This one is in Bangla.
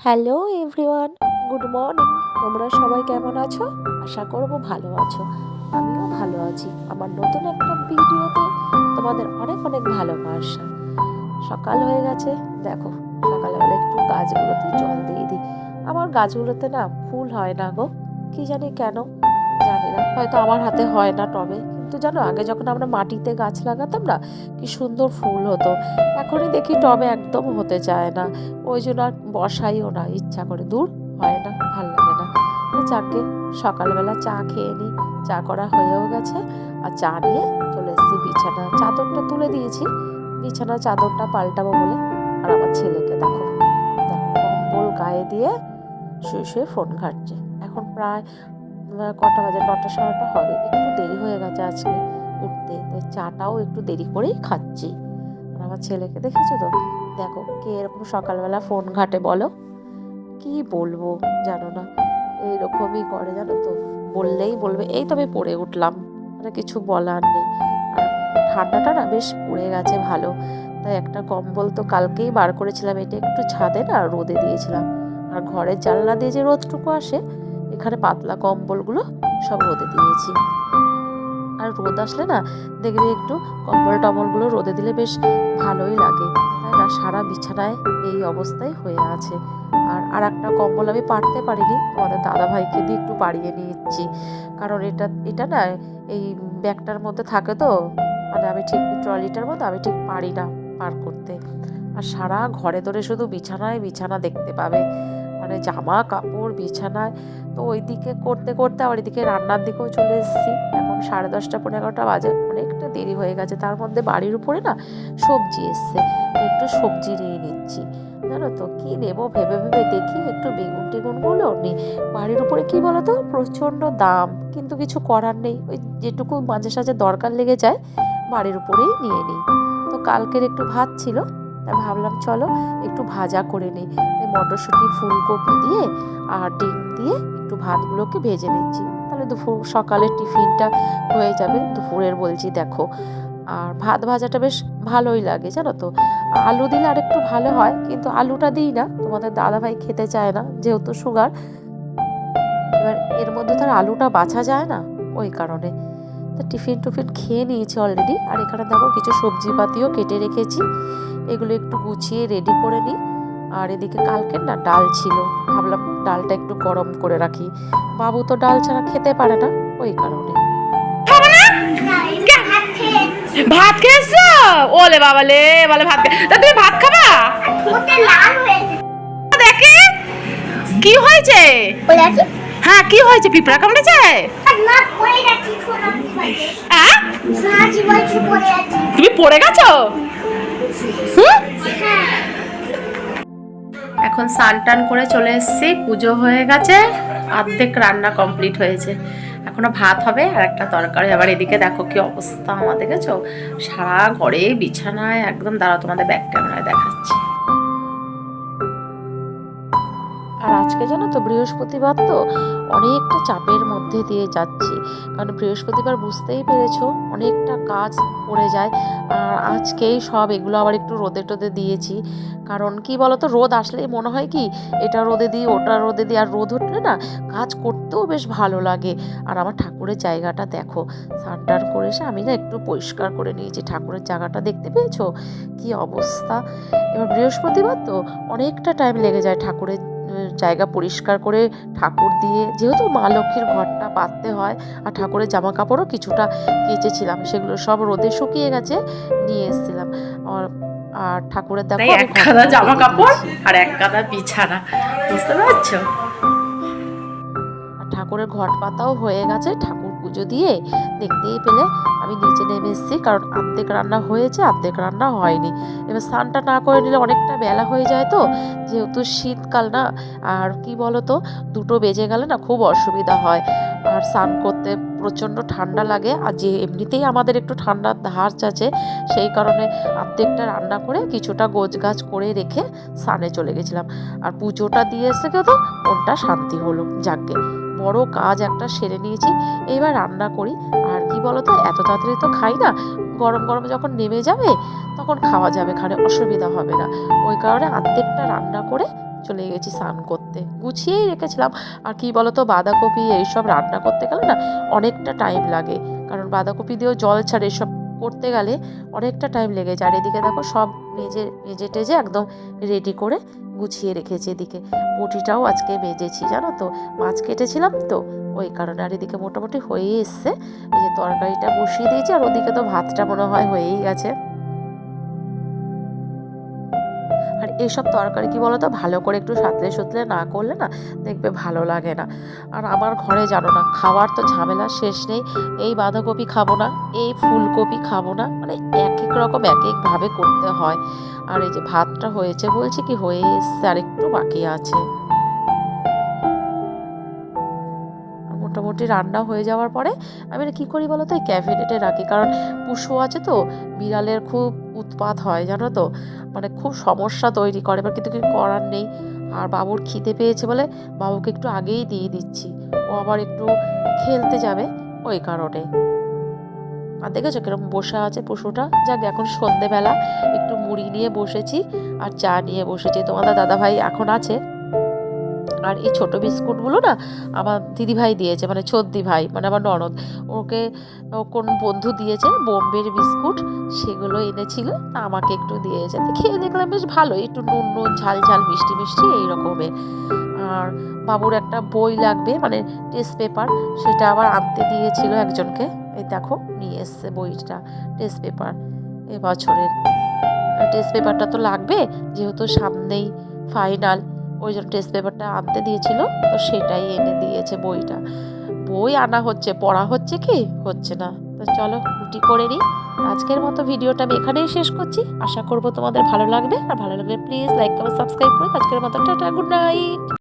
Hello everyone, good morning. তোমরা সবাই কেমন আছো? আশা করব ভালো আছো। আমিও ভালো আছি। আমার নতুন একটা ভিডিওতে তোমাদের অনেক অনেক ভালোবাসা। সকাল হয়ে গেছে। দেখো সকালবেলা একটু গাছগুলোতে জল দিয়ে দিই। আমার গাছগুলোতে না ফুল হয় না গো। কি জানি কেন? জানি না। হয়তো আমার হাতে হয় না টবে কিন্তু জানো, আগে যখন আমরা মাটিতে গাছ লাগাতাম না, কি সুন্দর ফুল হতো। এখনই দেখি টবে একদম হতে চায় না। ওই জন্য আর বসাইও না, ইচ্ছা করে। দূর, হয় না, ভালো লাগে না। যাকে, সকালবেলা চা খেয়ে নিই চা করা হয়েও গেছে। আর চা নিয়ে চলে এসেছি বিছানা। চাদরটা তুলে দিয়েছি। বিছানা চাদরটা পাল্টাবো বলে। আর আমার ছেলেকে দেখো, কম্বল গায়ে দিয়ে শুয়ে শুয়ে ফোন ঘাটছে। এখন প্রায় কটা বাজে? নটা সাড়েটা হবে। একটু দেরি হয়ে গেছে আজকে উঠতে, তাই চাটাও একটু দেরি করেই খাচ্ছি। আর আমার ছেলেকে দেখেছ তো? দেখো কে এরকম সকালবেলা ফোন ঘাটে বলো। কি বলব জানো না? এইরকমই করে জানো তো? বললেই বলবে। এই তো আমি পড়ে উঠলাম। মানে কিছু বলার নেই। আর ঠান্ডাটা না বেশ পড়ে গেছে ভালো। তাই একটা কম্বল তো কালকেই বার করেছিলাম। এটা একটু ছাদে না রোদে দিয়েছিলাম। আর ঘরের জানলা দিয়ে যে রোদটুকু আসে এখানে পাতলা কম্বলগুলো সব রোদে দিয়েছি। আর রোদ আসলে না, দেখবে একটু কম্বল টম্বলগুলো রোদে দিলে বেশ ভালোই লাগে। তাই সারা বিছানায় এই অবস্থায় হয়ে আছে। আর আর একটা কম্বল আমি পারতে পারিনি তোমাদের দাদা ভাইকে দিয়ে একটু পাড়িয়ে নিচ্ছি। কারণ এটা এটা না, এই ব্যাগটার মধ্যে থাকে তো মানে আমি ঠিক ট্রলিটার মধ্যে আমি ঠিক পারি না পার করতে। আর সারা ঘরে ধরে শুধু বিছানায় বিছানা দেখতে পাবে। মানে জামা কাপড় বিছানায়। তো ওই দিকে করতে করতে আবার এদিকে রান্নার দিকেও চলে এসেছি। এখন সাড়ে দশটা পনেরো এগারোটা বাজে। অনেকটা দেরি হয়ে গেছে। তার মধ্যে বাড়ির উপরে না সবজি এসছে। একটু সবজি নিয়ে নিচ্ছি। জানো তো, কি নেব ভেবে ভেবে দেখি একটু বেগুন টেগুনগুলো নি বাড়ির উপরে কি বলতো? প্রচণ্ড দাম, কিন্তু কিছু করার নেই। ওই যেটুকু মাঝে সাঝে দরকার লেগে যায়, বাড়ির উপরেই নিয়ে নিই। তো কালকের একটু ভাত ছিল। ভাবলাম চলো একটু ভাজা করে নিই। তাই মটরশুঁটি, ফুলকপি দিয়ে আর ডিম দিয়ে একটু ভাতগুলোকে ভেজে নিচ্ছি। তাহলে দুপুর, সকালের টিফিনটা হয়ে যাবে। দুপুরের বলছি দেখো। আর ভাত ভাজাটা বেশ ভালোই লাগে, জানো তো। আলু দিলে আর একটু ভালো হয়, কিন্তু আলুটা দিই না। তোমাদের দাদাভাই খেতে চায় না, যেহেতু সুগার। এবার এর মধ্যে তার আলুটা বাছা যায় না, ওই কারণে। তো টিফিন টুফিন খেয়ে নিয়েছি অলরেডি আর এখানে দেখো কিছু সবজিপাতিও কেটে রেখেছি। এগুলো একটু গুছিয়ে রেডি করে নিই। আর এদিকে কালকে না ডাল ছিল ভাবলাম ডালটা একটু গরম করে রাখি। বাবু তো ডাল ছাড়া খেতে পারে না ওই কারণে। ভাত খেয়েছো? ওলে বাবা লে বলে ভাত খে- তা তুমি ভাত খাবা? দেখে কি হয়েছে? হ্যাঁ কি হয়েছে? পিঁপড়া কামড়েছে? হ্যাঁ তুমি পড়ে গেছো? এখন স্নান টান করে চলে এসেছি, পুজো হয়ে গেছে, অর্ধেক রান্না কমপ্লিট হয়েছে। এখনও ভাত হবে আর একটা তরকারি। আবার এদিকে দেখো কি অবস্থা আমাদের, দেখেছ? সারা ঘরে বিছানায় একদম দাঁড়া তোমাদের ব্যাক ক্যামেরায় দেখাচ্ছি। আর আজকে জানো তো বৃহস্পতিবার তো অনেকটা চাপের মধ্যে দিয়ে যাচ্ছি। কারণ বৃহস্পতিবার বুঝতেই পেরেছ, অনেকটা কাজ পড়ে যায়। আর আজকেই সব এগুলো আবার একটু রোদে টোদে দিয়েছি। কারণ কি বলতো, রোদ আসলেই মনে হয় কি, এটা রোদে দিই, ওটা রোদে দিই। আর রোদ উঠলে না কাজ করতেও বেশ ভালো লাগে। আর আমার ঠাকুরের জায়গাটা দেখো, স্নান টান করে এসে আমি না একটু পরিষ্কার করে নিয়েছি। ঠাকুরের জায়গাটা দেখতে পেয়েছ? কি অবস্থা? এবার বৃহস্পতিবার তো অনেকটা টাইম লেগে যায় ঠাকুরের জায়গা পরিষ্কার করে ঠাকুর দিয়ে যেহেতু মা লক্ষ্মীর ঘরটা পাততে হয় আর ঠাকুরের জামা কাপড়ও কিছুটা কেচেছিলাম সেগুলো সব রোদে শুকিয়ে গেছে নিয়ে এসেছিলাম। আর আর ঠাকুরের দেখো এক কাদা জামা কাপড় আর এক কাদা বিছানা বুঝতে পারছ? আর ঠাকুরের ঘট পাতাও হয়ে গেছে ঠাকুর পুজো দিয়ে দেখতেই পেলে আমি নিচে নেমে এসেছি, কারণ অর্ধেক রান্না হয়েছে অর্ধেক রান্না হয়নি। এবার স্নানটা না করে নিলে অনেকটা বেলা হয়ে যায় তো, যেহেতু শীতকাল না, আর কি বলো তো দুটো বেজে গেলে না খুব অসুবিধা হয়। আর স্নান করতে প্রচণ্ড ঠান্ডা লাগে, আর যে এমনিতেই আমাদের একটু ঠান্ডার ধার আছে, সেই কারণে অর্ধেকটা রান্না করে কিছুটা গোছ গাছ করে রেখে স্নানে চলে গেছিলাম। আর পুজোটা দিয়ে এসে তো মনটা শান্তি হলো, যাকে বড় কাজ একটা সেরে নিয়েছি, এইবার রান্না করি। আর কি বলতো, এত তাড়াতাড়ি তো খাই না, গরম গরম যখন নেমে যাবে, তখন খাওয়া যাবে, খানে অসুবিধা হবে না। ওই কারণে আর্ধেকটা রান্না করে চলে গেছি স্নান করতে। গুছিয়েই রেখেছিলাম। আর কি বলতো, বাঁধাকপি এইসব রান্না করতে গেলে না অনেকটা টাইম লাগে। কারণ বাঁধাকপি দিয়েও জল ছাড়ে, এসব করতে গেলে অনেকটা টাইম লেগে যায়। আর এদিকে দেখো সব মেজে মেজে টেজে একদম রেডি করে গুছিয়ে রেখেছি এদিকে। মুটিটাও আজকে বেজেছি, জানো তো? মাছ কেটেছিলাম তো, ওই কারণে আর এদিকে মোটামুটি হয়েই এসছে। এই যে তরকারিটা বসিয়ে দিয়েছি আর ওদিকে তো ভাতটা মনে হয় হয়েই গেছে। এইসব তরকারি কি বলতো? ভালো করে একটু সাঁতলে সুতলে না করলে না দেখবে ভালো লাগে না। আর আমার ঘরে জানো না, খাওয়ার তো ঝামেলা শেষ নেই। এই বাঁধাকপি খাব না, এই ফুলকপি খাব না মানে এক এক রকম এক একভাবে করতে হয়। আর এই যে ভাতটা হয়েছে বলছে কি হয়ে এসছে আর একটু বাকি আছে। মোটামুটি রান্না হয়ে যাওয়ার পরে, আমি কী করি বলো তো ক্যাবিনেটে রাখি। কারণ পুষো আছে তো, বিড়ালের খুব উৎপাত হয়, জানো তো? মানে খুব সমস্যা তৈরি করে, এবার কিন্তু কিছু করার নেই। আর বাবুর খিদে পেয়েছে বলে বাবুকে একটু আগেই দিয়ে দিচ্ছি। ও আবার একটু খেলতে যাবে ওই কারণে। আর দেখেছ কীরকম বসে আছে পশুটা যাক, এখন সন্ধেবেলা, একটু মুড়ি নিয়ে বসেছি আর চা নিয়ে বসেছি। তোমাদের দাদা ভাই এখন আছে? আর এই ছোট বিস্কুটগুলো না আমার দিদি ভাই দিয়েছে মানে ছদ্দি ভাই মানে আমার ননদ। ওকে কোন বন্ধু দিয়েছে, বোম্বের বিস্কুট, সেগুলো এনেছিল আমাকে একটু দিয়েছে। খেয়ে দেখলাম বেশ ভালো একটু নুন নুন, ঝাল ঝাল, মিষ্টি মিষ্টি এই রকমের আর বাবুর একটা বই লাগবে মানে টেস্ট পেপার, সেটা আবার আনতে দিয়েছিল একজনকে। এই দেখো, নিয়ে এসছে বইটা, টেস্ট পেপার এবছরের টেস্ট পেপারটা তো লাগবে, যেহেতু সামনেই ফাইনাল। ওই যে টেস্ট পেপারটা আনতে দিয়েছিল, তো সেটাই এনে দিয়েছে বইটা। বই আনা হচ্ছে, পড়া হচ্ছে কি? হচ্ছে না। তো চলো রুটি করে নিই। আজকের মতো ভিডিওটা আমি এখানেই শেষ করছি। আশা করব তোমাদের ভালো লাগবে। আর ভালো লাগলে প্লিজ লাইক কমেন্ট সাবস্ক্রাইব করে আজকের মতো টাটা গুড নাইট